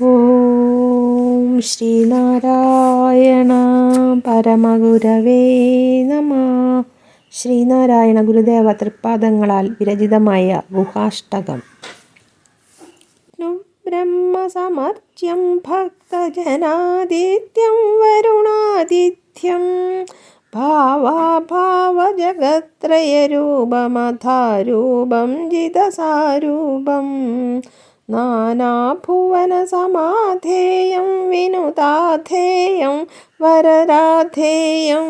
ഓം ശ്രീനാരായണ പരമഗുരവേ നമ. ശ്രീനാരായണ ഗുരുദേവ തൃപ്പാദങ്ങളാൽ വിരചിതമായ ഗുഹാഷ്ടകം. ബ്രഹ്മസമർത്യം ഭക്തജനാദിത്യം വരുണാദിത്യം ഭാവാഭാവജഗത്രയരൂപമഥാരൂപം ജിതസാരൂപം നാനാഭുവനസമാധേയം വിനുതാധേയം വരരാധേയം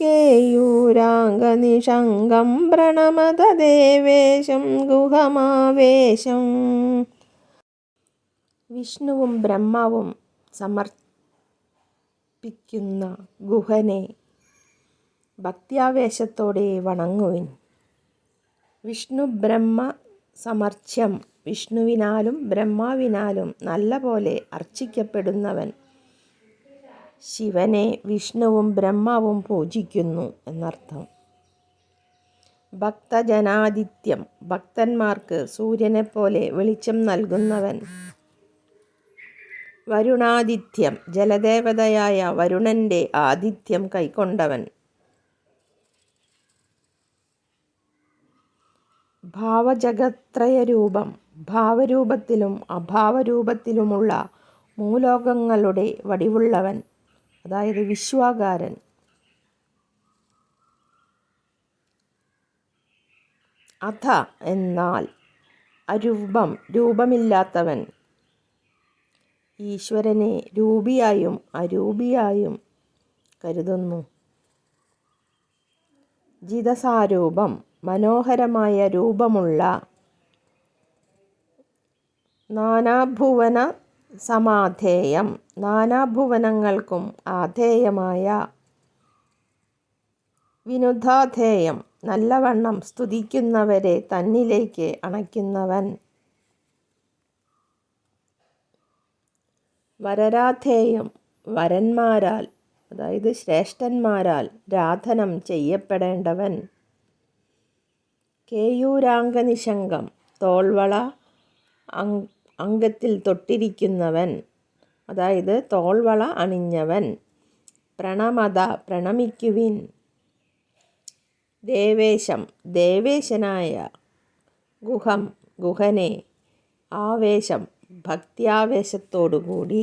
കേയൂരാംഗനിഷംഗം പ്രണമതദേവേശം ഗുഹമാവേശം. വിഷ്ണുവും ബ്രഹ്മാവും സമർപ്പിക്കുന്ന ഗുഹനെ ഭക്ത്യാവേശത്തോടെ വണങ്ങുവിൻ. വിഷ്ണു ബ്രഹ്മ സമർച്ച്യം വിഷ്ണുവിനാലും ബ്രഹ്മാവിനാലും നല്ലപോലെ അർച്ചിക്കപ്പെടുന്നവൻ ശിവനെ വിഷ്ണുവും ബ്രഹ്മാവും പൂജിക്കുന്നു എന്നർത്ഥം. ഭക്തജനാദിത്യം ഭക്തന്മാർക്ക് സൂര്യനെപ്പോലെ വെളിച്ചം നൽകുന്നവൻ. വരുണാതിഥ്യം ജലദേവതയായ വരുണന്റെ ആതിഥ്യം കൈക്കൊണ്ടവൻ. ഭാവജഗത്രയരൂപം ഭാവരൂപത്തിലും അഭാവരൂപത്തിലുമുള്ള മൂലോകങ്ങളുടെ വടിവുള്ളവൻ അതായത് വിശ്വാകാരൻ. അഥ എന്നാൽ അരൂപം രൂപമില്ലാത്തവൻ. ഈശ്വരനെ രൂപിയായും അരൂപിയായും കരുതുന്നു. ജിതസാരൂപം മനോഹരമായ രൂപമുള്ള നാനാഭുവന സമാധേയം. നാനാഭുവനങ്ങൾക്കും ആധേയമായ വിനുതാധേയം നല്ലവണ്ണം സ്തുതിക്കുന്നവരെ തന്നിലേക്ക് അണയ്ക്കുന്നവൻ. വരരാധേയം വരന്മാരാൽ അതായത് ശ്രേഷ്ഠന്മാരാൽ രാധനം ചെയ്യപ്പെടേണ്ടവൻ. കേയൂരാംഗനിശങ്കം തോൾവള അംഗത്തിൽ തൊട്ടിരിക്കുന്നവൻ അതായത് തോൾവള അണിഞ്ഞവൻ പ്രണമത പ്രണമിക്കുവിൻ. ദേവേശം ദേവേശനായ ഗുഹം ഗുഹനെ ആവേശം ഭക്തിയാവേശത്തോടുകൂടി.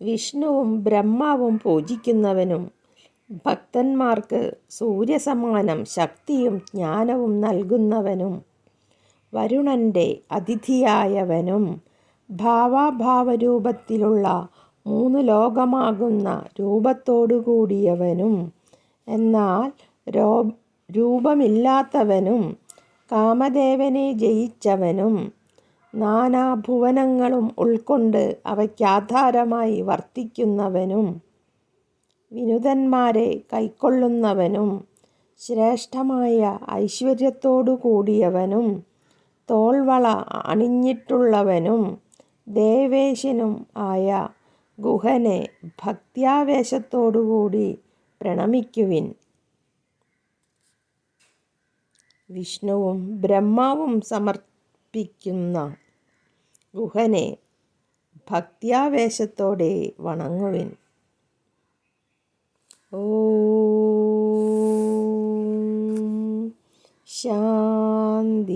വിഷ്ണുവും ബ്രഹ്മാവും പൂജിക്കുന്നവനും ഭക്തന്മാർക്ക് സൂര്യസമാനം ശക്തിയും ജ്ഞാനവും നൽകുന്നവനും വരുണന്റെ അതിഥിയായവനും ഭാവാഭാവരൂപത്തിലുള്ള മൂന്ന് ലോകമാകുന്ന രൂപത്തോടുകൂടിയവനും. എന്നാൽ രോ രൂപമില്ലാത്തവനും കാമദേവനെ ജയിച്ചവനും നാനാഭുവനങ്ങളും ഉൾക്കൊണ്ട് അവയ്ക്കാധാരമായി വർത്തിക്കുന്നവനും വിനുതന്മാരെ കൈക്കൊള്ളുന്നവനും ശ്രേഷ്ഠമായ ഐശ്വര്യത്തോടു കൂടിയവനും തോൾവള അണിഞ്ഞിട്ടുള്ളവനും ദേവേശനും ആയ ഗുഹനെ ഭക്ത്യാവേശത്തോടുകൂടി പ്രണമിക്കുവിൻ. വിഷ്ണുവും ബ്രഹ്മാവും സമർപ്പിക്കുന്ന ഗുഹനെ ഭക്ത്യാവേശത്തോടെ വണങ്ങുവിൻ. ഓ ശാന്തി